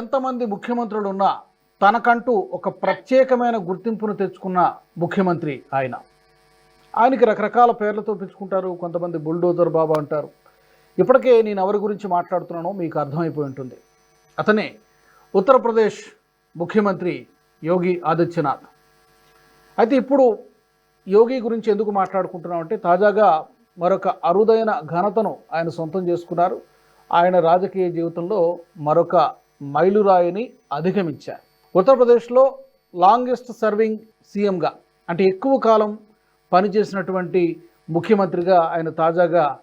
ఎంతమంది ముఖ్యమంత్రులు ఉన్నా తనకంటూ ఒక ప్రత్యేకమైన గుర్తింపును తెచ్చుకున్న ముఖ్యమంత్రి ఆయన. ఆయనకి రకరకాల పేర్లతో పిలుచుకుంటారు కొంతమంది బుల్డోజర్ బాబా అంటారు. ఇప్పటికే నేను ఎవరి గురించి మాట్లాడుతున్నానో మీకు అర్థమైపోయి ఉంటుంది. అతనే ఉత్తరప్రదేశ్ ముఖ్యమంత్రి యోగి ఆదిత్యనాథ్. అయితే ఇప్పుడు యోగి గురించి ఎందుకు మాట్లాడుకుంటున్నామంటే తాజాగా మరొక అరుదైన ఘనతను ఆయన సొంతం చేసుకున్నారు. ఆయన రాజకీయ జీవితంలో మరొక మైలురాయిని అధిగమించారు. ఉత్తరప్రదేశ్లో లాంగెస్ట్ సర్వింగ్ సీఎంగా అంటే ఎక్కువ కాలం పనిచేసినటువంటి ముఖ్యమంత్రిగా ఆయన తాజాగా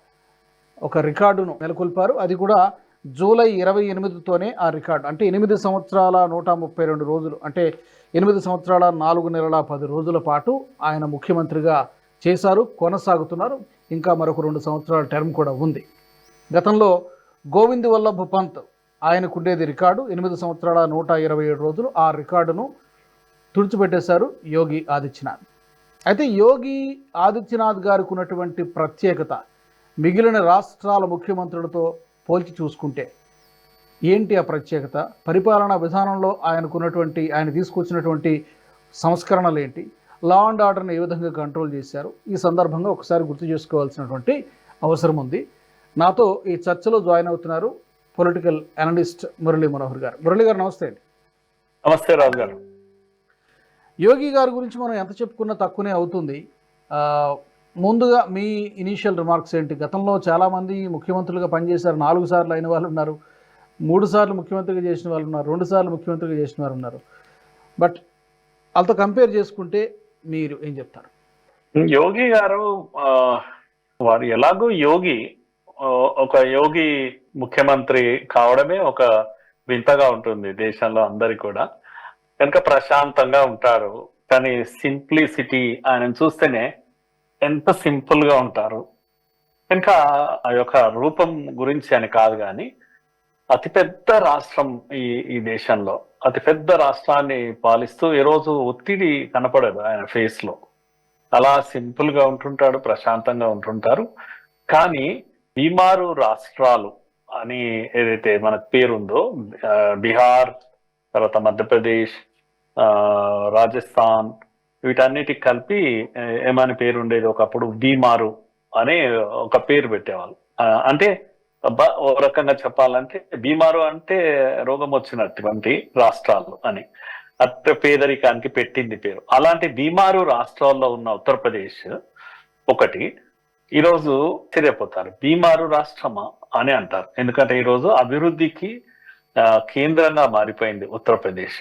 ఒక రికార్డును నెలకొల్పారు. అది కూడా జూలై ఇరవై ఎనిమిదితోనే ఆ రికార్డు. అంటే ఎనిమిది సంవత్సరాల నూట ముప్పై రెండు రోజులు అంటే ఎనిమిది సంవత్సరాల నాలుగు నెలల పది రోజుల పాటు ఆయన ముఖ్యమంత్రిగా చేశారు కొనసాగుతున్నారు. ఇంకా మరొక రెండు సంవత్సరాల టర్మ్ కూడా ఉంది. గతంలో గోవింద్ వల్లభ్ పంత్ ఆయనకుండేది రికార్డు. ఎనిమిది సంవత్సరాల నూట ఇరవై ఏడు రోజులు ఆ రికార్డును తుడిచిపెట్టేశారు యోగి ఆదిత్యనాథ్. అయితే యోగి ఆదిత్యనాథ్ గారికి ఉన్నటువంటి ప్రత్యేకత మిగిలిన రాష్ట్రాల ముఖ్యమంత్రులతో పోల్చి చూసుకుంటే ఏంటి ఆ ప్రత్యేకత? పరిపాలనా విధానంలో ఆయనకున్నటువంటి ఆయన తీసుకొచ్చినటువంటి సంస్కరణలు ఏంటి? లా అండ్ ఆర్డర్ని ఏ విధంగా కంట్రోల్ చేశారు? ఈ సందర్భంగా ఒకసారి గుర్తు చేసుకోవాల్సినటువంటి అవసరం ఉంది. నాతో ఈ చర్చలో జాయిన్ అవుతున్నారు పొలిటికల్ అనలిస్ట్ మురళీ మనోహర్ గారు. మురళి గారు నమస్తే అండి. నమస్తే రాజు గారు. యోగి గారి గురించి మనం ఎంత చెప్పుకున్నా తక్కువనే అవుతుంది. ముందుగా మీ ఇనీషియల్ రిమార్క్స్ ఏంటి? గతంలో చాలామంది ముఖ్యమంత్రులుగా పనిచేశారు. నాలుగు సార్లు అయిన వాళ్ళు ఉన్నారు. మూడు సార్లు ముఖ్యమంత్రిగా చేసిన వాళ్ళు ఉన్నారు. రెండు సార్లు ముఖ్యమంత్రిగా చేసిన వారు ఉన్నారు. బట్ వాళ్ళతో కంపేర్ చేసుకుంటే మీరు ఏం చెప్తారు? యోగి గారు వారు ఎలాగో యోగి ఒక యోగి ముఖ్యమంత్రి కావడమే ఒక వింతగా ఉంటుంది దేశంలో అందరి కూడా. కనుక ప్రశాంతంగా ఉంటారు. కానీ సింప్లిసిటీ ఆయన చూస్తేనే ఎంత సింపుల్గా ఉంటారు. కనుక ఆ యొక్క రూపం గురించి అని కాదు కానీ అతిపెద్ద రాష్ట్రం ఈ ఈ దేశంలో. అతిపెద్ద రాష్ట్రాన్ని పాలిస్తూ ఈ రోజు ఒత్తిడి కనపడదు ఆయన ఫేస్లో అలా సింపుల్గా ఉంటుంటాడు ప్రశాంతంగా ఉంటుంటారు. కానీ బీమారు రాష్ట్రాలు అని ఏదైతే మనకు పేరుందో బీహార్ తర్వాత మధ్యప్రదేశ్ రాజస్థాన్ వీటన్నిటికి కలిపి ఏమని పేరు ఉండేది ఒకప్పుడు బీమారు అనే ఒక పేరు పెట్టేవాళ్ళు. అంటే ఓ రకంగా చెప్పాలంటే బీమారు అంటే రోగం వచ్చినటువంటి రాష్ట్రాలు అని. అత్త పేదరికానికి పెట్టింది పేరు. అలాంటి బీమారు రాష్ట్రాల్లో ఉన్న ఉత్తరప్రదేశ్ ఒకటి ఈరోజు తెలియపోతారు బీమారు రాష్ట్రమా అని అంటారు. ఎందుకంటే ఈరోజు అభివృద్ధికి కేంద్రంగా మారిపోయింది ఉత్తరప్రదేశ్.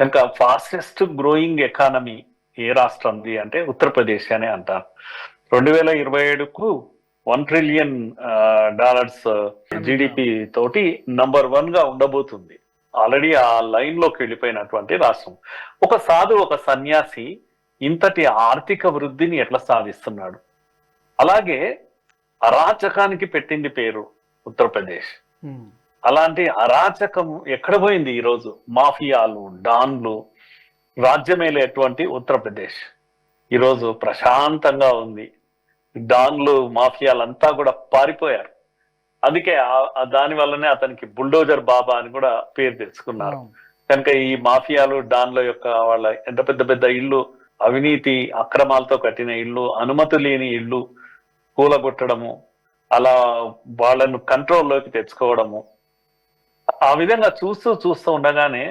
కనుక ఫాస్టెస్ట్ గ్రోయింగ్ ఎకానమీ ఏ రాష్ట్రంది అంటే ఉత్తరప్రదేశ్ అని అంటారు. రెండు వేల ఇరవై ఏడుకు వన్ ట్రిలియన్ డాలర్స్ జిడిపి తోటి నంబర్ వన్గా ఉండబోతుంది. ఆల్రెడీ ఆ లైన్లోకి వెళ్ళిపోయినటువంటి రాష్ట్రం. ఒక సాధు ఒక సన్యాసి ఇంతటి ఆర్థిక వృద్ధిని ఎట్లా సాధిస్తున్నాడు? అలాగే అరాచకానికి పెట్టింది పేరు ఉత్తరప్రదేశ్. అలాంటి అరాచకం ఎక్కడ పోయింది ఈరోజు మాఫియాలు డాన్లు రాజ్యమేలేటువంటి ఉత్తరప్రదేశ్. ఈరోజు ప్రశాంతంగా ఉంది. డాన్లు మాఫియాలంతా కూడా పారిపోయారు. అందుకే దాని వల్లనే అతనికి బుల్డోజర్ బాబా అని కూడా పేరు తెచ్చుకున్నారు. కనుక ఈ మాఫియాలు డాన్ల యొక్క వాళ్ళ ఎంత పెద్ద పెద్ద ఇళ్ళు అవినీతి అక్రమాలతో కట్టిన ఇళ్ళు అనుమతి లేని ఇళ్ళు కూలగొట్టడము అలా వాళ్ళను కంట్రోల్లోకి తెచ్చుకోవడము. ఆ విధంగా చూస్తూ చూస్తూ ఉండగానే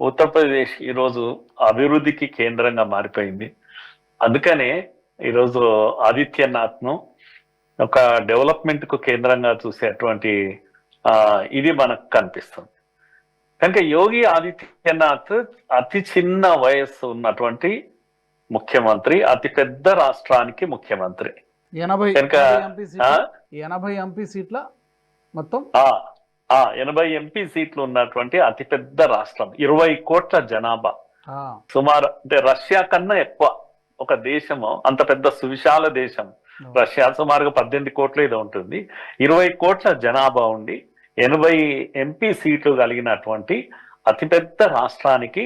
ఉత్తరప్రదేశ్ ఈరోజు అభివృద్ధికి కేంద్రంగా మారిపోయింది. అందుకనే ఈరోజు ఆదిత్యనాథ్ను ఒక డెవలప్మెంట్కు కేంద్రంగా చూసేటువంటి ఇది మనకు కనిపిస్తుంది. కనుక యోగి ఆదిత్యనాథ్ అతి చిన్న వయస్సు ఉన్నటువంటి ముఖ్యమంత్రి అతి పెద్ద రాష్ట్రానికి ముఖ్యమంత్రి. ఎనభై ఎనభై ఎంపీ? సీట్ల ఎనభై ఎంపీ సీట్ల మొత్తం? ఎనభై ఎంపీ సీట్లు ఉన్నటువంటి అతి పెద్ద రాష్ట్రం ఇరవై కోట్ల జనాభా. సుమారు అంటే రష్యా కన్నా ఎక్కువ ఒక దేశము అంత పెద్ద సువిశాల దేశం. రష్యా సుమారుగా పద్దెనిమిది కోట్ల ఇది ఉంటుంది. ఇరవై కోట్ల జనాభా ఉండి ఎనభై ఎంపీ సీట్లు కలిగినటువంటి అతిపెద్ద రాష్ట్రానికి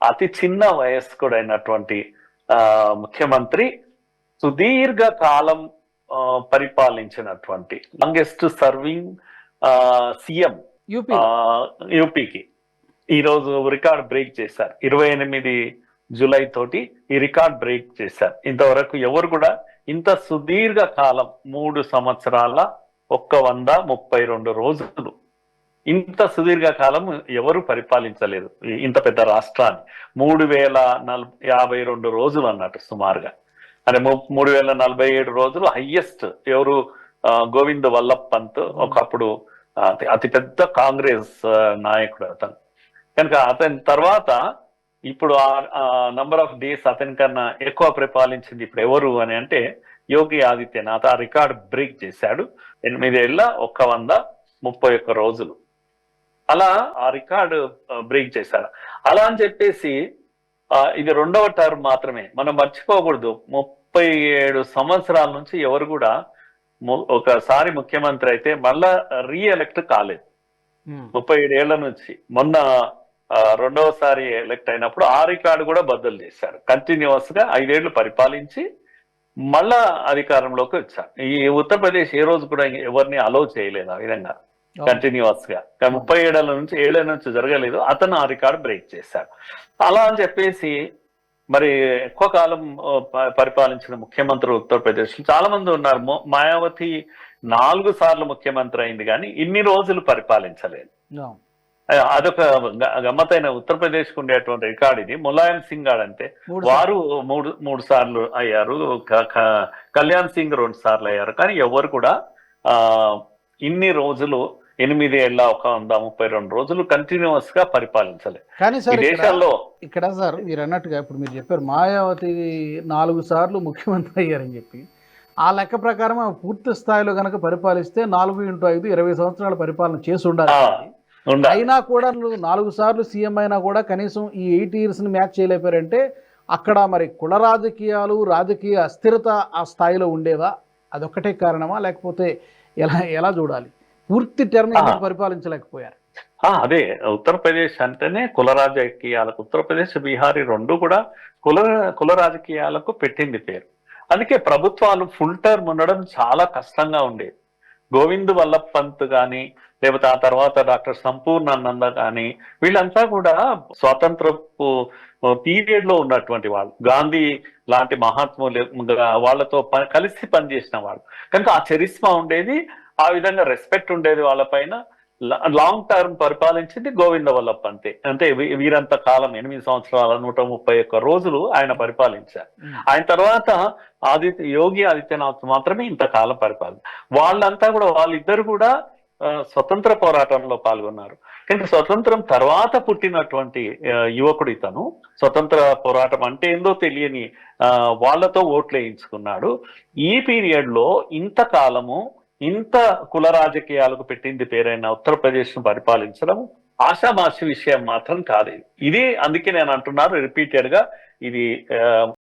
అతి చిన్న వయస్కుడైనటువంటి ఆ, ముఖ్యమంత్రి సుదీర్ఘ కాలం పరిపాలించినటువంటి లాంగెస్ట్ సర్వింగ్ సీఎం యూపీ యూపీకి. ఈ రోజు రికార్డ్ బ్రేక్ చేశారు. ఇరవై ఎనిమిది జూలై తోటి ఈ రికార్డ్ బ్రేక్ చేశారు. ఇంతవరకు ఎవరు కూడా ఇంత సుదీర్ఘ కాలం మూడు సంవత్సరాల ఒక్క వంద ముప్పై రెండు రోజులు ఇంత సుదీర్ఘ కాలం ఎవరు పరిపాలించలేదు. ఇంత పెద్ద రాష్ట్రాన్ని. మూడు వేల నల్ యాభై రెండు రోజులు అన్నట్టు సుమారుగా. అంటే మూడు వేల నలభై ఏడు రోజులు హయ్యెస్ట్ ఎవరు గోవింద్ వల్లభ్ పంత్ ఒకప్పుడు అతిపెద్ద కాంగ్రెస్ నాయకుడు అతను. కనుక అతని తర్వాత ఇప్పుడు ఆ నంబర్ ఆఫ్ డేస్ అతని కన్నా ఎక్కువ పరిపాలించింది ఇప్పుడు ఎవరు అని అంటే యోగి ఆదిత్యనాథ్. ఆ రికార్డ్ బ్రేక్ చేశాడు. ఎనిమిదేళ్ళ ఒక్క వంద ముప్పై ఒక్క రోజులు. అలా ఆ రికార్డు బ్రేక్ చేశారు. అలా అని చెప్పేసి ఇది రెండవ టర్మ్ మాత్రమే. మనం మర్చిపోకూడదు. ముప్పై ఏడు సంవత్సరాల నుంచి ఎవరు కూడా ఒకసారి ముఖ్యమంత్రి అయితే మళ్ళా రీఎలెక్ట్ కాలేదు. ముప్పై ఏడేళ్ళ నుంచి. మొన్న రెండవసారి ఎలక్ట్ అయినప్పుడు ఆ రికార్డు కూడా బద్దలు చేశారు. కంటిన్యూస్గా ఐదేళ్ళు పరిపాలించి మళ్ళా అధికారంలోకి వచ్చారు. ఈ ఉత్తరప్రదేశ్ ఏ రోజు కూడా ఎవరిని అలౌ చేయలేదు ఆ విధంగా. కంటిన్యూస్గా ముప్పై ఏడేళ్ళ నుంచి ఏడేళ్ళ నుంచి జరగలేదు. అతను ఆ రికార్డు బ్రేక్ చేశాడు. అలా అని చెప్పేసి మరి ఎక్కువ కాలం పరిపాలించిన ముఖ్యమంత్రులు ఉత్తరప్రదేశ్ చాలా మంది ఉన్నారు. మాయావతి నాలుగు సార్లు ముఖ్యమంత్రి అయింది కానీ ఇన్ని రోజులు పరిపాలించలేదు. అదొక గ- గమ్మత్తైన ఉత్తరప్రదేశ్కు ఉండేటువంటి రికార్డ్ ఇది. ములాయం సింగ్ గారు అంటే వారు మూడు మూడు సార్లు అయ్యారు. కళ్యాణ్ సింగ్ రెండు సార్లు అయ్యారు. కానీ ఎవరు కూడా ఆ ఇన్ని రోజులు ఎనిమిది ఏళ్ళ ఒక వంద ముప్పై రెండు రోజులు కంటిన్యూస్గా పరిపాలించలేదు కానీ సార్ ఇక్కడ దేశాల్లో ఇక్కడ సార్ మీరు అన్నట్టుగా ఇప్పుడు మీరు చెప్పారు మాయావతి నాలుగు సార్లు ముఖ్యమంత్రి అయ్యారని చెప్పి ఆ లెక్క ప్రకారం ఆమె పూర్తి స్థాయిలో కనుక పరిపాలిస్తే నాలుగు ఇంటూ ఐదు ఇరవై సంవత్సరాల పరిపాలన చేసి ఉండాలి. అయినా కూడా నాలుగు సార్లు సీఎం అయినా కూడా కనీసం ఈ ఎయిట్ ఇయర్స్ని మ్యాచ్ చేయలేపారంటే అక్కడ మరి కుల రాజకీయాలు రాజకీయ అస్థిరత ఆ స్థాయిలో ఉండేవా? అదొక్కటే కారణమా? లేకపోతే ఎలా ఎలా చూడాలి? పూర్తి టర్మ్ పరిపాలించలేకపోయారు. ఆ, అదే ఉత్తరప్రదేశ్ అంటేనే కుల రాజకీయాలకు ఉత్తరప్రదేశ్ బీహార్ రెండు కూడా కుల కుల రాజకీయాలకు పెట్టింది పేరు. అందుకే ప్రభుత్వాలు ఫుల్ టర్మ్ ఉండడం చాలా కష్టంగా ఉండేది. గోవింద్ వల్లభ్ పంత్ గాని లేకపోతే ఆ తర్వాత డాక్టర్ సంపూర్ణానంద గాని వీళ్ళంతా కూడా స్వాతంత్రపు పీరియడ్లో ఉన్నటువంటి వాళ్ళు. గాంధీ లాంటి మహాత్ములు వాళ్ళతో కలిసి పనిచేసిన వాళ్ళు. కనుక ఆ చరిస్మా ఉండేది ఆ విధంగా రెస్పెక్ట్ ఉండేది వాళ్ళపైన. లాంగ్ టర్మ్ పరిపాలించింది గోవింద వల్లభ్ అంతే. అంటే వీరంత కాలం ఎనిమిది సంవత్సరాల నూట ముప్పై ఒక్క రోజులు ఆయన పరిపాలించారు. ఆయన తర్వాత ఆదిత్య యోగి ఆదిత్యనాథ్ మాత్రమే ఇంతకాలం పరిపాలన వాళ్ళంతా కూడా వాళ్ళిద్దరు కూడా స్వతంత్ర పోరాటంలో పాల్గొన్నారు. కానీ స్వతంత్రం తర్వాత పుట్టినటువంటి యువకుడు ఇతను. స్వతంత్ర పోరాటం అంటే ఏందో తెలియని వాళ్ళతో ఓట్లు వేయించుకున్నాడు. ఈ పీరియడ్లో ఇంతకాలము ఇంత కుల రాజకీయాలకు పెట్టింది పేరైన ఉత్తరప్రదేశ్ను పరిపాలించడం ఆషామాషి విషయం మాత్రం కాదు ఇది. అందుకే నేను అంటున్నారు రిపీటెడ్గా ఇది ఆ,